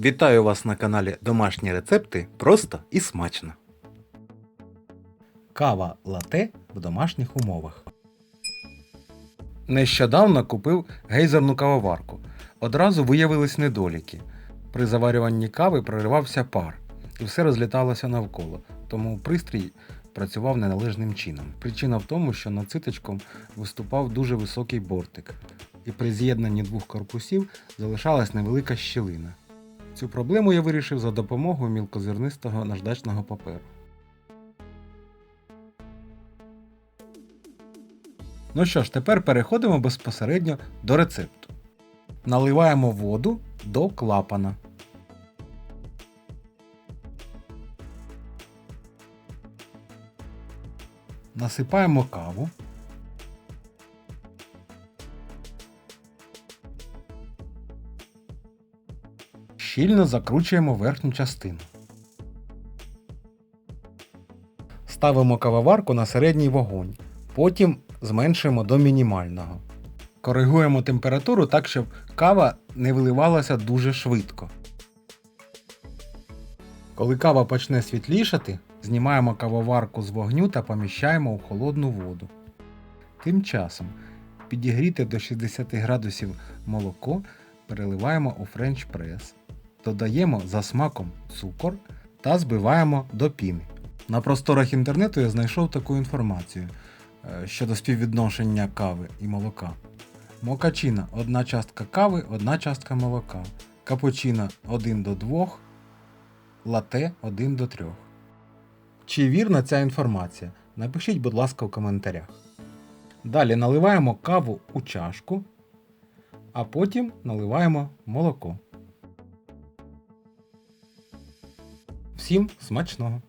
Вітаю вас на каналі Домашні рецепти просто і смачно. Кава лате в домашніх умовах. Нещодавно купив гейзерну кавоварку. Одразу виявились недоліки. При заварюванні кави проривався пар, і все розліталося навколо, тому пристрій працював неналежним чином. Причина в тому, що над циточком виступав дуже високий бортик, і при з'єднанні двох корпусів залишалась невелика щілина. Цю проблему я вирішив за допомогою мілкозернистого наждачного паперу. Ну що ж, тепер переходимо безпосередньо до рецепту. Наливаємо воду до клапана. Насипаємо каву. Щільно закручуємо верхню частину. Ставимо кавоварку на середній вогонь. Потім зменшуємо до мінімального. Коригуємо температуру так, щоб кава не виливалася дуже швидко. Коли кава почне світлішати, знімаємо кавоварку з вогню та поміщаємо у холодну воду. Тим часом підігріте до 60 градусів молоко переливаємо у френч прес. Додаємо за смаком цукор та збиваємо до піни. На просторах інтернету я знайшов таку інформацію е, щодо співвідношення кави і молока. Мокачина 1 частка кави, 1 частка молока. Капучино 1 до 2, лате 1 до 3. Чи вірна ця інформація? Напишіть, будь ласка, в коментарях. Далі наливаємо каву у чашку, а потім наливаємо молоко. Всім смачного!